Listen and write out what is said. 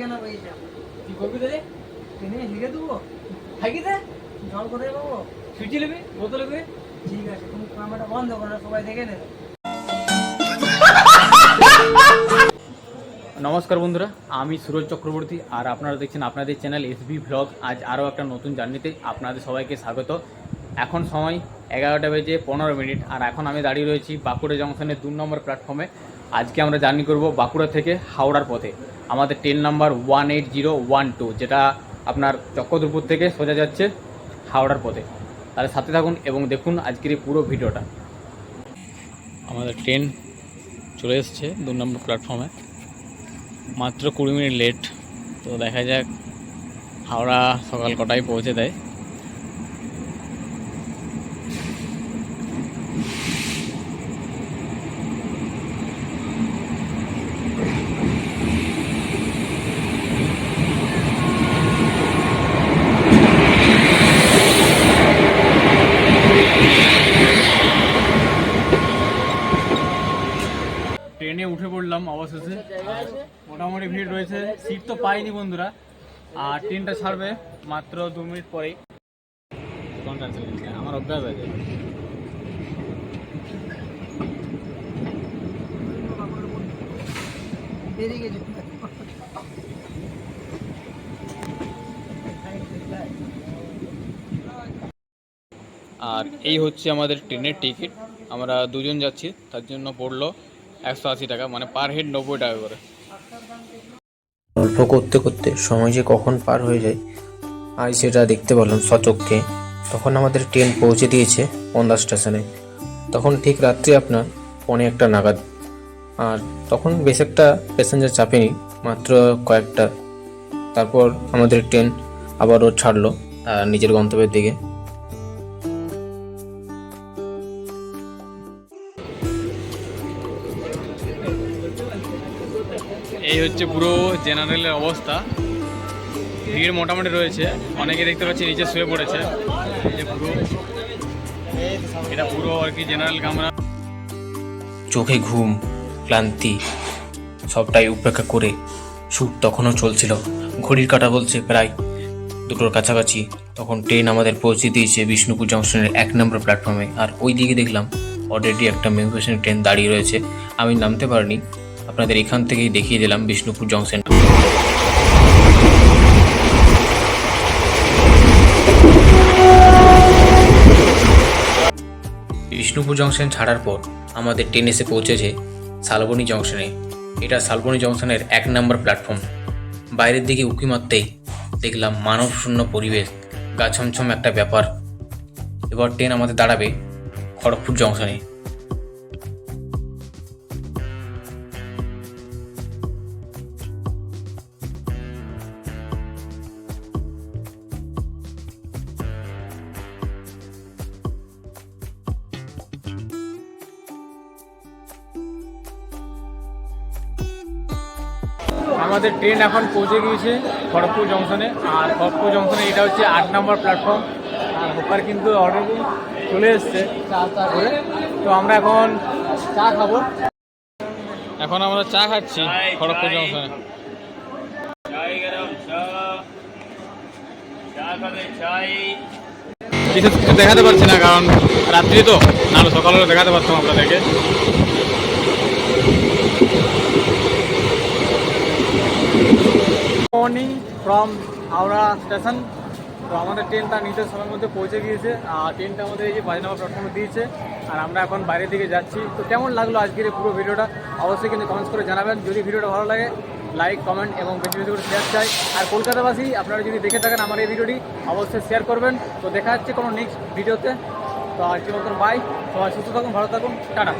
কেন বইটা কি করবি তাহলে কিনে হিগে দেবো। থাকি তা জল কোথায় পাবো? সুইচি নেবে? বোতলে করে? ঠিক আছে তুমি ক্যামেরাটা বন্ধ করো সবাই দেখে নেবে। নমস্কার বন্ধুরা আমি সুরজ চক্রবর্তী আর আপনারা দেখছেন আপনাদের চ্যানেল এসবি ভ্লগ আজ আরও একটা নতুন জার্নিতে আপনাদের সবাইকে স্বাগত। এখন সময় এগারোটা বেজে পনেরো মিনিট আর এখন আমি দাঁড়িয়ে রয়েছি বাঁকুড়া জংশনের দু নম্বর প্ল্যাটফর্মে আজকে আমরা জার্নি করব বাঁকুড়া থেকে হাওড়ার পথে। আমাদের train number one eight zero one two যেটা আপনার চক্রধরপুর থেকে সোজা যাচ্ছে হাওড়ার পথে। তাহলে সাথে থাকুন এবং দেখুন আজকের এই পুরো ভিডিওটা। আমাদের ট্রেন চলে এসছে দু নম্বর প্ল্যাটফর্মে মাত্র কুড়ি মিনিট লেট তো দেখা যাক হাওড়া সকাল কটায় পৌঁছে দেয়। পড়লাম অবশেষে। মোটামুটি ভিড় রয়েছে। সিট তো পাইনি বন্ধুরা। আর ট্রেনটা ছাড়বে মাত্র দু মিনিট পরেই। আমার অভ্যাস বেরিয়ে গেছে আর এই হচ্ছে আমাদের ট্রেনের টিকিট আমরা দুজন যাচ্ছি, তার জন্য পড়ল একশো আশি টাকা মানে পার হেড নব্বই টাকা করে। গল্প করতে করতে সময় যে কখন পার হয়ে যায়, আজ সেটা দেখতে পেলাম সচক্ষে তখন আমাদের ট্রেন পৌঁছে দিয়েছে পন্দা স্টেশনে তখন ঠিক রাত্রি আপনার পনে একটা নাগাদ। আর তখন বেশ একটা প্যাসেঞ্জার চাপেনি মাত্র কয়েকটা। তারপর আমাদের ট্রেন আবারও ছাড়লো নিজের গন্তব্যের দিকে। এই হচ্ছে পুরো জেনারেলের অবস্থা। ভিড় মোটামুটি রয়েছে। অনেকে দেখতে পাচ্ছি নিচে শুয়ে পড়েছে। এটা পুরো আর কি জেনারেল কামরা চোখে ঘুম, ক্লান্তি, সবটাই উপেক্ষা করে শ্যুট তখনও চলছিল। ঘড়ির কাঁটা বলছে প্রায় দুটোর কাছাকাছি। তখন ট্রেন আমাদের পৌঁছে দিয়েছে বিষ্ণুপুর জংশনের এক নম্বর প্ল্যাটফর্মে আর ওই দিকে দেখলাম অলরেডি একটা মেমুপেশন ট্রেন দাঁড়িয়ে রয়েছে। আমি নামতে পারিনি। আপনাদের এখান থেকেই দেখিয়ে দিলাম বিষ্ণুপুর জংশন বিষ্ণুপুর জংশন ছাড়ার পর আমাদের ট্রেন এসে পৌঁছেছে শালবনী জংশনে এটা শালবনী জংশনের এক নম্বর প্ল্যাটফর্ম। বাইরের দিকে উঁকি মারতেই দেখলাম মানব শূন্য পরিবেশ গা ছমছম একটা ব্যাপার। এবার ট্রেন আমাদের দাঁড়াবে খড়গপুর জংশনে আমাদের ট্রেন এখন পৌঁছে গিয়েছে খড়গপুর জংশনে। আর খড়গপুর জংশনে এটা হচ্ছে আট নম্বর প্ল্যাটফর্ম আর হোকার কিন্তু অলরেডি চলে এসছে। চা চা করে তো আমরা এখন চা খাব। এখন আমরা চা খাচ্ছি খড়গপুর জংশনে। কিছু কিছু দেখাতে পারছি না কারণ রাত্রি তো। নাহলে সকালে দেখাতে পারতাম আপনাদেরকে। মর্নিং ফ্রম হাওড়া স্টেশন তো আমাদের ট্রেন তার নিজের সময়ের মধ্যে পৌঁছে গিয়েছে। আর ট্রেনটা আমাদের এই যে বাজে নম্বর প্ল্যাটফর্মে দিয়েছে। আর আমরা এখন বাইরের দিকে যাচ্ছি। তো কেমন লাগল আজকের এই পুরো ভিডিওটা অবশ্যই কিন্তু কমেন্টস করে জানাবেন। যদি ভিডিওটা ভালো লাগে লাইক কমেন্ট এবং বেশি বেশি করে শেয়ার চাই। আর কলকাতাবাসী, আপনারা যদি দেখে থাকেন আমার এই ভিডিওটি অবশ্যই শেয়ার করবেন। তো দেখা যাচ্ছে কোনো নেক্সট ভিডিওতে তো আজকের মতন বাই সবাই সুস্থ থাকুন, ভালো থাকুন। টাটা।